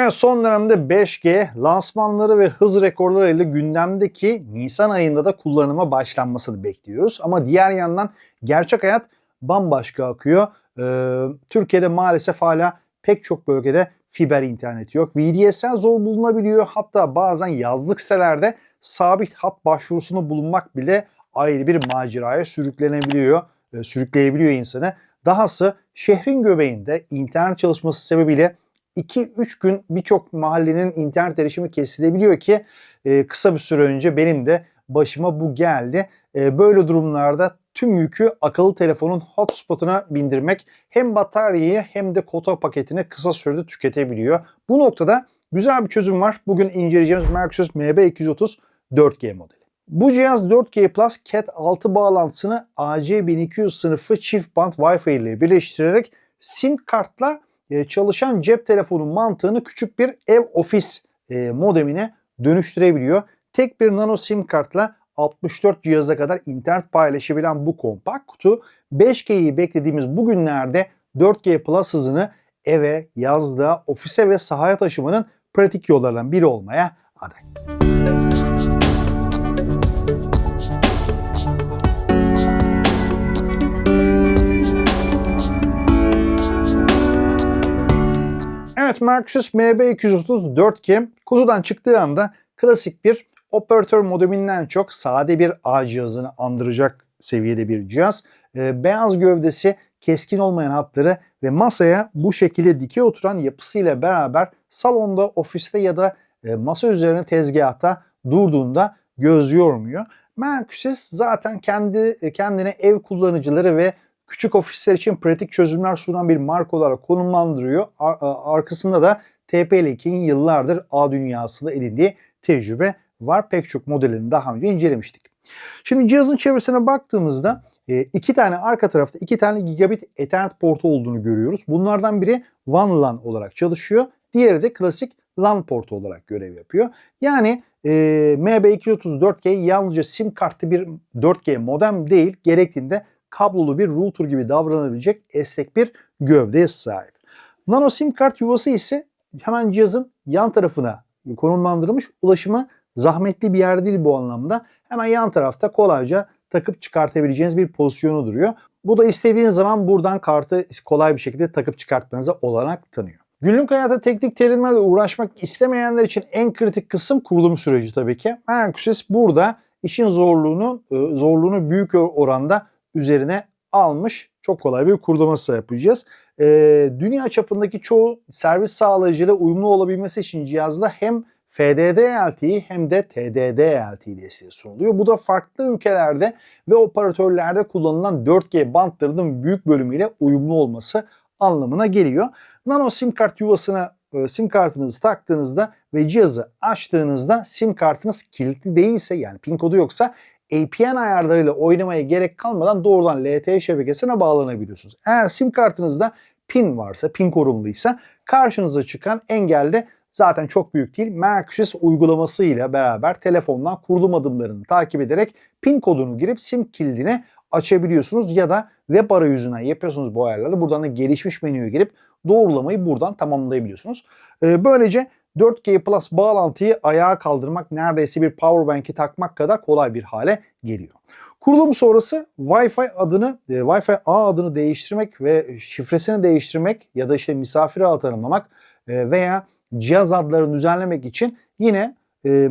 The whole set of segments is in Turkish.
Evet son dönemde 5G lansmanları ve hız rekorları ile gündemdeki Nisan ayında da kullanıma başlanmasını bekliyoruz. Ama diğer yandan gerçek hayat bambaşka akıyor. Ee, Türkiye'de maalesef hala pek çok bölgede fiber internet yok. VDSL zor bulunabiliyor. Hatta bazen yazlık sitelerde sabit hat başvurusunu bulunmak bile ayrı bir maceraya sürüklenebiliyor, e, sürükleyebiliyor insanı. Dahası şehrin göbeğinde internet çalışması sebebiyle 2-3 gün birçok mahallenin internet erişimi kesilebiliyor ki e, kısa bir süre önce benim de başıma bu geldi. E, böyle durumlarda tüm yükü akıllı telefonun hotspot'una bindirmek hem bataryayı hem de kota paketini kısa sürede tüketebiliyor. Bu noktada güzel bir çözüm var. Bugün inceleyeceğimiz Mercury's MB230 4G modeli. Bu cihaz 4G Plus Cat 6 bağlantısını AC1200 sınıfı çift band Wi-Fi ile birleştirerek SIM kartla e, çalışan cep telefonu mantığını küçük bir ev ofis e, modemine dönüştürebiliyor. Tek bir nano sim kartla 64 cihaza kadar internet paylaşabilen bu kompakt kutu 5G'yi beklediğimiz bu günlerde 4G Plus hızını eve, yazda, ofise ve sahaya taşımanın pratik yollarından biri olmaya aday. Evet Marcus MB230 4G kutudan çıktığı anda klasik bir operatör modeminden çok sade bir ağ cihazını andıracak seviyede bir cihaz. Ee, beyaz gövdesi, keskin olmayan hatları ve masaya bu şekilde dikey oturan yapısıyla beraber salonda, ofiste ya da e, masa üzerine tezgahta durduğunda göz yormuyor. Mercusys zaten kendi kendine ev kullanıcıları ve küçük ofisler için pratik çözümler sunan bir marka olarak konumlandırıyor. Ar- arkasında da TP-Link'in yıllardır A dünyasında edindiği tecrübe var. Pek çok modelini daha önce incelemiştik. Şimdi cihazın çevresine baktığımızda e, iki tane arka tarafta iki tane gigabit Ethernet portu olduğunu görüyoruz. Bunlardan biri WAN LAN olarak çalışıyor. Diğeri de klasik LAN portu olarak görev yapıyor. Yani e, MB234G yalnızca sim kartlı bir 4G modem değil, gerektiğinde kablolu bir router gibi davranabilecek esnek bir gövdeye sahip. Nano sim kart yuvası ise hemen cihazın yan tarafına konumlandırılmış. Ulaşımı zahmetli bir yer değil bu anlamda. Hemen yan tarafta kolayca takıp çıkartabileceğiniz bir pozisyonu duruyor. Bu da istediğiniz zaman buradan kartı kolay bir şekilde takıp çıkartmanıza olanak tanıyor. Günlük hayatta teknik terimlerle uğraşmak istemeyenler için en kritik kısım kurulum süreci tabii ki. Mercusys burada işin zorluğunu zorluğunu büyük oranda üzerine almış. Çok kolay bir kurulaması yapacağız. Ee, dünya çapındaki çoğu servis sağlayıcıyla uyumlu olabilmesi için cihazda hem FDD-LTE hem de TDD-LTE desteği sunuluyor. Bu da farklı ülkelerde ve operatörlerde kullanılan 4G bantlarının büyük bölümüyle uyumlu olması anlamına geliyor. Nano sim kart yuvasına e, sim kartınızı taktığınızda ve cihazı açtığınızda sim kartınız kilitli değilse yani pin kodu yoksa APN ayarlarıyla oynamaya gerek kalmadan doğrudan LTE şebekesine bağlanabiliyorsunuz. Eğer sim kartınızda pin varsa, pin korumluysa karşınıza çıkan engelde zaten çok büyük değil. Mercusys uygulaması ile beraber telefondan kurulum adımlarını takip ederek pin kodunu girip sim kilidini açabiliyorsunuz ya da web arayüzünden yapıyorsunuz bu ayarları. Buradan da gelişmiş menüye girip doğrulamayı buradan tamamlayabiliyorsunuz. Böylece 4G Plus bağlantıyı ayağa kaldırmak neredeyse bir powerbank'i takmak kadar kolay bir hale geliyor. Kurulum sonrası Wi-Fi adını, e, Wi-Fi ağ adını değiştirmek ve şifresini değiştirmek ya da işte misafir ağı tanımlamak e, veya cihaz adlarını düzenlemek için yine e,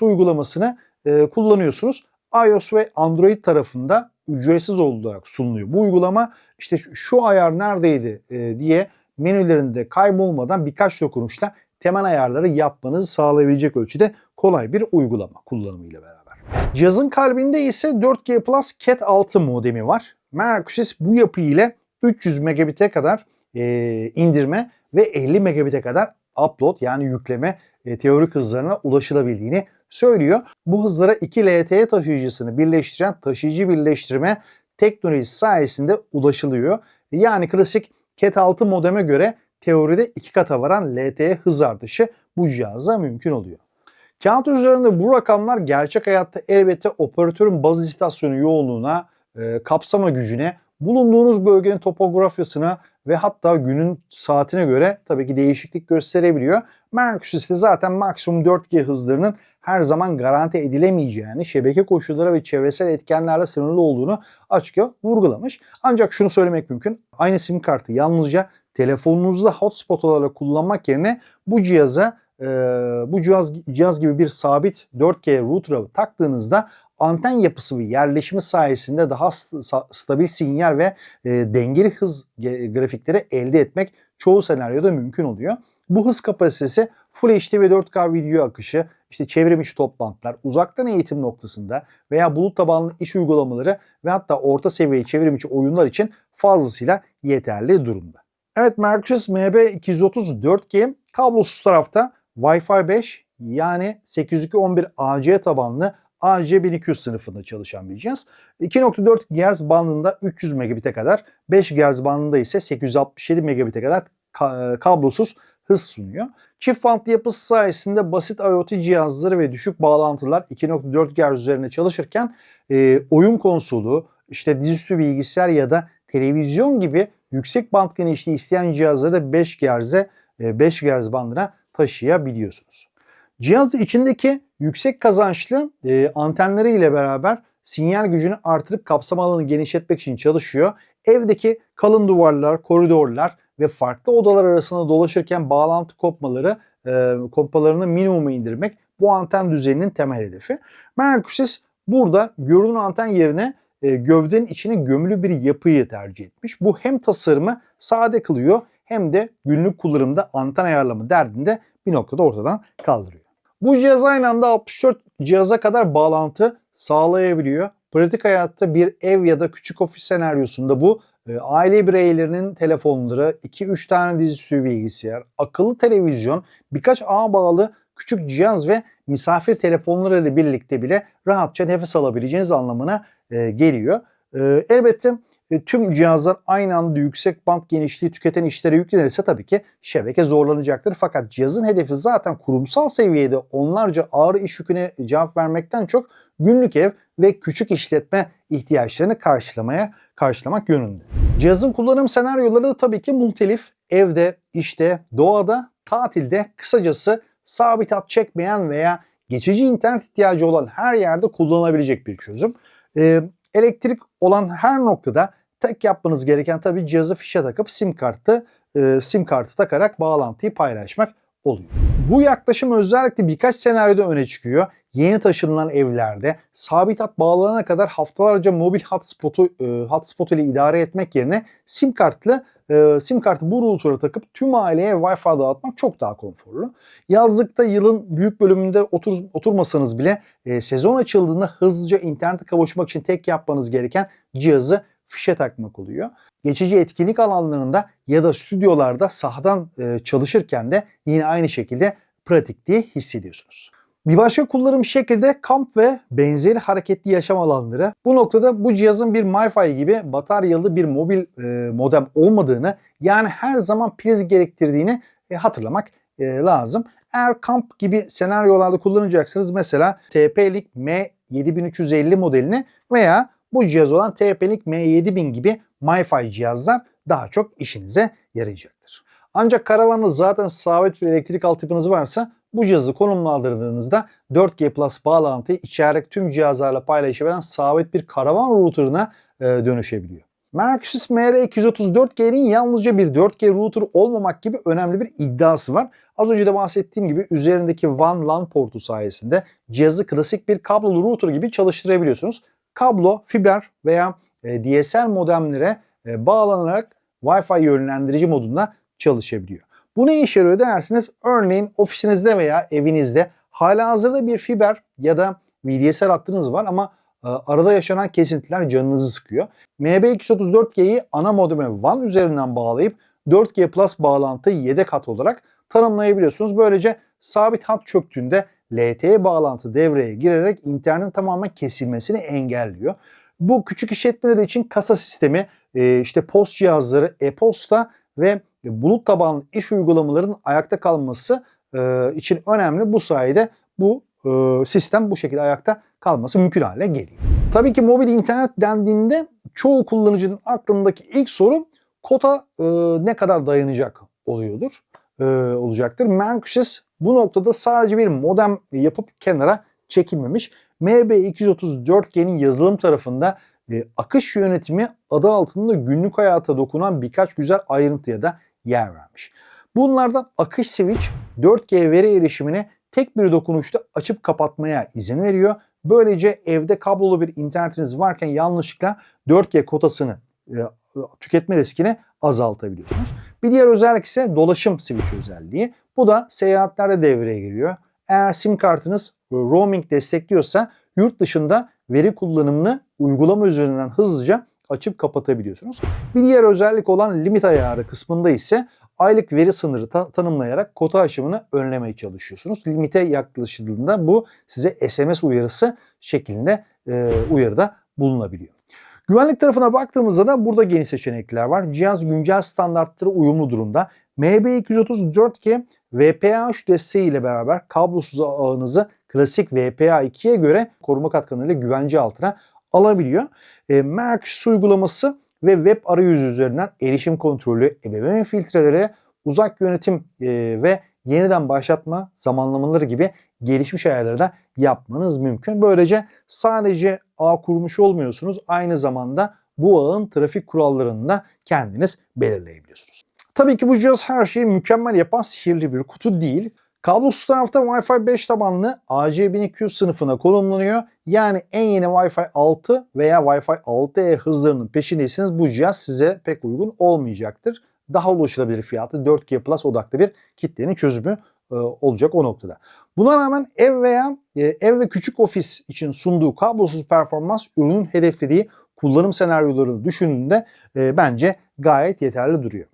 uygulamasını e, kullanıyorsunuz. iOS ve Android tarafında ücretsiz olarak sunuluyor. Bu uygulama işte şu ayar neredeydi diye menülerinde kaybolmadan birkaç dokunuşla temel ayarları yapmanızı sağlayabilecek ölçüde kolay bir uygulama kullanımıyla beraber. Cihazın kalbinde ise 4G Plus Cat 6 modemi var. Mercusys bu yapı ile 300 megabit'e kadar e, indirme ve 50 megabit'e kadar upload yani yükleme e, teorik hızlarına ulaşılabildiğini söylüyor. Bu hızlara iki LTE taşıyıcısını birleştiren taşıyıcı birleştirme teknolojisi sayesinde ulaşılıyor. Yani klasik Cat 6 modeme göre teoride iki kata varan LTE hız artışı bu cihazda mümkün oluyor. Kağıt üzerinde bu rakamlar gerçek hayatta elbette operatörün baz istasyonu yoğunluğuna, e, kapsama gücüne, bulunduğunuz bölgenin topografyasına ve hatta günün saatine göre tabii ki değişiklik gösterebiliyor. Mercosis'te zaten maksimum 4G hızlarının her zaman garanti edilemeyeceğini, şebeke koşulları ve çevresel etkenlerle sınırlı olduğunu açıkça vurgulamış. Ancak şunu söylemek mümkün. Aynı sim kartı yalnızca telefonunuzda hotspot olarak kullanmak yerine bu cihaza e, bu cihaz cihaz gibi bir sabit 4G router'a taktığınızda anten yapısı ve yerleşimi sayesinde daha st- stabil sinyal ve e, dengeli hız grafikleri elde etmek çoğu senaryoda mümkün oluyor. Bu hız kapasitesi Full HD ve 4K video akışı, işte çevrim içi toplantılar, uzaktan eğitim noktasında veya bulut tabanlı iş uygulamaları ve hatta orta seviye çevrim içi oyunlar için fazlasıyla yeterli durumda. Evet Mercury MB230 4G kablosuz tarafta Wi-Fi 5 yani 802.11ac tabanlı AC1200 sınıfında çalışan bir cihaz. 2.4 GHz bandında 300 megabit'e kadar, 5 GHz bandında ise 867 megabit'e kadar ka- kablosuz hız sunuyor. Çift bantlı yapısı sayesinde basit IoT cihazları ve düşük bağlantılar 2.4 GHz üzerinde çalışırken e, oyun konsolu, işte dizüstü bilgisayar ya da televizyon gibi yüksek band genişliği isteyen cihazları da 5 GHz'e 5 GHz bandına taşıyabiliyorsunuz. Cihaz içindeki yüksek kazançlı e, antenleri ile beraber sinyal gücünü artırıp kapsam alanını genişletmek için çalışıyor. Evdeki kalın duvarlar, koridorlar ve farklı odalar arasında dolaşırken bağlantı kopmaları e, minimuma indirmek bu anten düzeninin temel hedefi. Mercusis burada görünen anten yerine e, gövdenin içine gömülü bir yapıyı tercih etmiş. Bu hem tasarımı sade kılıyor hem de günlük kullanımda anten ayarlama derdinde bir noktada ortadan kaldırıyor. Bu cihaz aynı anda 64 cihaza kadar bağlantı sağlayabiliyor. Pratik hayatta bir ev ya da küçük ofis senaryosunda bu e, aile bireylerinin telefonları, 2-3 tane dizüstü bilgisayar, akıllı televizyon, birkaç ağ bağlı küçük cihaz ve misafir telefonları ile birlikte bile rahatça nefes alabileceğiniz anlamına e, geliyor. E, elbette e, tüm cihazlar aynı anda yüksek band genişliği tüketen işlere yüklenirse tabii ki şebeke zorlanacaktır. Fakat cihazın hedefi zaten kurumsal seviyede onlarca ağır iş yüküne cevap vermekten çok günlük ev ve küçük işletme ihtiyaçlarını karşılamaya karşılamak yönünde. Cihazın kullanım senaryoları da tabii ki muhtelif. Evde, işte, doğada, tatilde kısacası sabit hat çekmeyen veya geçici internet ihtiyacı olan her yerde kullanılabilecek bir çözüm. Ee, elektrik olan her noktada tek yapmanız gereken tabii cihazı fişe takıp sim kartı e, sim kartı takarak bağlantıyı paylaşmak oluyor. Bu yaklaşım özellikle birkaç senaryoda öne çıkıyor. Yeni taşınılan evlerde sabit hat bağlanana kadar haftalarca mobil hotspotu e, hotspot ile idare etmek yerine sim kartlı e, sim kartı bu router'a takıp tüm aileye Wi-Fi dağıtmak çok daha konforlu. Yazlıkta yılın büyük bölümünde otur, oturmasanız bile e, sezon açıldığında hızlıca internete kavuşmak için tek yapmanız gereken cihazı fişe takmak oluyor. Geçici etkinlik alanlarında ya da stüdyolarda sahadan e, çalışırken de yine aynı şekilde pratikliği hissediyorsunuz. Bir başka kullanım şekli de kamp ve benzeri hareketli yaşam alanları. Bu noktada bu cihazın bir MiFi gibi bataryalı bir mobil e, modem olmadığını yani her zaman priz gerektirdiğini e, hatırlamak e, lazım. Eğer kamp gibi senaryolarda kullanacaksınız mesela TP-Link M7350 modelini veya bu cihaz olan TP-Link M7000 gibi MiFi cihazlar daha çok işinize yarayacaktır. Ancak karavanda zaten sabit bir elektrik altyapınız varsa bu cihazı konumlandırdığınızda 4G Plus bağlantıyı içerideki tüm cihazlarla paylaşabilen sabit bir karavan router'ına e, dönüşebiliyor. Mercury MR234G'nin yalnızca bir 4G router olmamak gibi önemli bir iddiası var. Az önce de bahsettiğim gibi üzerindeki WAN LAN portu sayesinde cihazı klasik bir kablolu router gibi çalıştırabiliyorsunuz. Kablo, fiber veya e, DSL modemlere e, bağlanarak Wi-Fi yönlendirici modunda çalışabiliyor. Bu ne işe yarıyor dersiniz? Örneğin ofisinizde veya evinizde halihazırda bir fiber ya da VDSL hattınız var ama e, arada yaşanan kesintiler canınızı sıkıyor. MB234G'yi ana modeme WAN üzerinden bağlayıp 4G Plus bağlantıyı yedek hat olarak tanımlayabiliyorsunuz. Böylece sabit hat çöktüğünde LTE bağlantı devreye girerek internetin tamamen kesilmesini engelliyor. Bu küçük işletmeler için kasa sistemi, e, işte post cihazları, e-posta ve bulut tabanlı iş uygulamalarının ayakta kalması e, için önemli. Bu sayede bu e, sistem bu şekilde ayakta kalması mümkün hale geliyor. Tabii ki mobil internet dendiğinde çoğu kullanıcının aklındaki ilk soru kota e, ne kadar dayanacak oluyordur e, olacaktır. Mancusis bu noktada sadece bir modem yapıp kenara çekilmemiş. MB234G'nin yazılım tarafında e, akış yönetimi adı altında günlük hayata dokunan birkaç güzel ayrıntıya da yer vermiş. Bunlardan akış switch 4G veri erişimini tek bir dokunuşta açıp kapatmaya izin veriyor. Böylece evde kablolu bir internetiniz varken yanlışlıkla 4G kotasını e, tüketme riskini azaltabiliyorsunuz. Bir diğer özellik ise dolaşım switch özelliği. Bu da seyahatlerde devreye giriyor. Eğer sim kartınız roaming destekliyorsa yurt dışında veri kullanımını uygulama üzerinden hızlıca açıp kapatabiliyorsunuz. Bir diğer özellik olan limit ayarı kısmında ise aylık veri sınırı ta- tanımlayarak kota aşımını önlemeye çalışıyorsunuz. Limite yaklaşıldığında bu size SMS uyarısı şeklinde e, uyarıda bulunabiliyor. Güvenlik tarafına baktığımızda da burada geniş seçenekler var. Cihaz güncel standartlara uyumlu durumda. MB234G VPA3 desteği ile beraber kablosuz ağınızı klasik VPA2'ye göre koruma katkanıyla güvence altına alabiliyor. E, uygulaması ve web arayüzü üzerinden erişim kontrolü, ebeveyn filtreleri, uzak yönetim e, ve yeniden başlatma zamanlamaları gibi gelişmiş ayarları da yapmanız mümkün. Böylece sadece ağ kurmuş olmuyorsunuz. Aynı zamanda bu ağın trafik kurallarını da kendiniz belirleyebiliyorsunuz. Tabii ki bu cihaz her şeyi mükemmel yapan sihirli bir kutu değil. Kablosuz tarafta Wi-Fi 5 tabanlı AC1200 sınıfına konumlanıyor. Yani en yeni Wi-Fi 6 veya Wi-Fi 6E hızlarının peşindeyseniz bu cihaz size pek uygun olmayacaktır. Daha ulaşılabilir fiyatı 4G Plus odaklı bir kitlenin çözümü e, olacak o noktada. Buna rağmen ev veya e, ev ve küçük ofis için sunduğu kablosuz performans ürünün hedeflediği kullanım senaryolarını düşündüğünde e, bence gayet yeterli duruyor.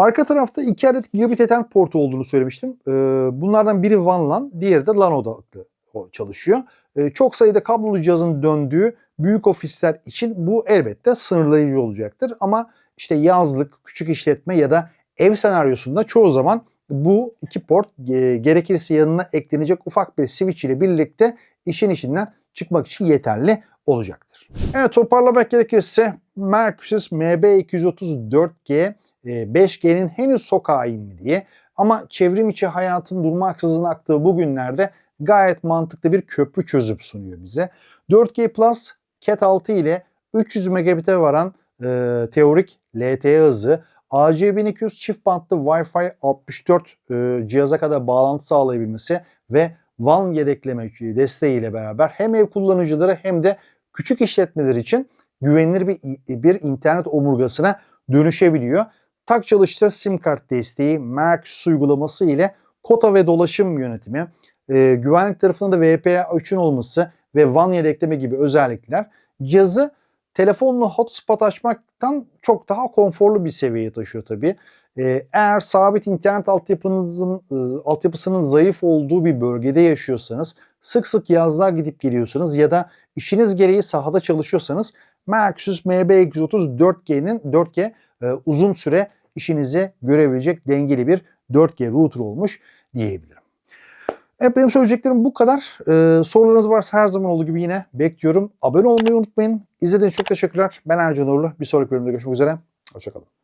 Arka tarafta 2 adet gigabit Ethernet portu olduğunu söylemiştim. Ee, bunlardan biri WAN LAN, diğeri de LAN odaklı çalışıyor. Ee, çok sayıda kablolu cihazın döndüğü büyük ofisler için bu elbette sınırlayıcı olacaktır. Ama işte yazlık, küçük işletme ya da ev senaryosunda çoğu zaman bu iki port e, gerekirse yanına eklenecek ufak bir switch ile birlikte işin içinden çıkmak için yeterli olacaktır. Evet toparlamak gerekirse Mercusys MB234G 5G'nin henüz sokağa inmediği ama çevrim içi hayatın durmaksızın aktığı bu günlerde gayet mantıklı bir köprü çözüm sunuyor bize. 4G Plus Cat 6 ile 300 megabit'e varan e, teorik LTE hızı, AC1200 çift bantlı Wi-Fi 64 e, cihaza kadar bağlantı sağlayabilmesi ve WAN yedekleme desteğiyle beraber hem ev kullanıcıları hem de küçük işletmeler için güvenilir bir, bir internet omurgasına dönüşebiliyor. Tak çalıştır sim kart desteği, Merx uygulaması ile kota ve dolaşım yönetimi, e, güvenlik tarafında da VPA3'ün olması ve WAN yedekleme gibi özellikler cihazı telefonla hotspot açmaktan çok daha konforlu bir seviyeye taşıyor tabii. E, eğer sabit internet altyapınızın e, altyapısının zayıf olduğu bir bölgede yaşıyorsanız, sık sık yazlığa gidip geliyorsanız ya da işiniz gereği sahada çalışıyorsanız Merxus MB234G'nin 4G e, uzun süre işinizi görebilecek dengeli bir 4G router olmuş diyebilirim. Evet benim söyleyeceklerim bu kadar. Ee, sorularınız varsa her zaman olduğu gibi yine bekliyorum. Abone olmayı unutmayın. İzlediğiniz için çok teşekkürler. Ben Ercan Uğurlu. Bir sonraki bölümde görüşmek üzere. Hoşçakalın.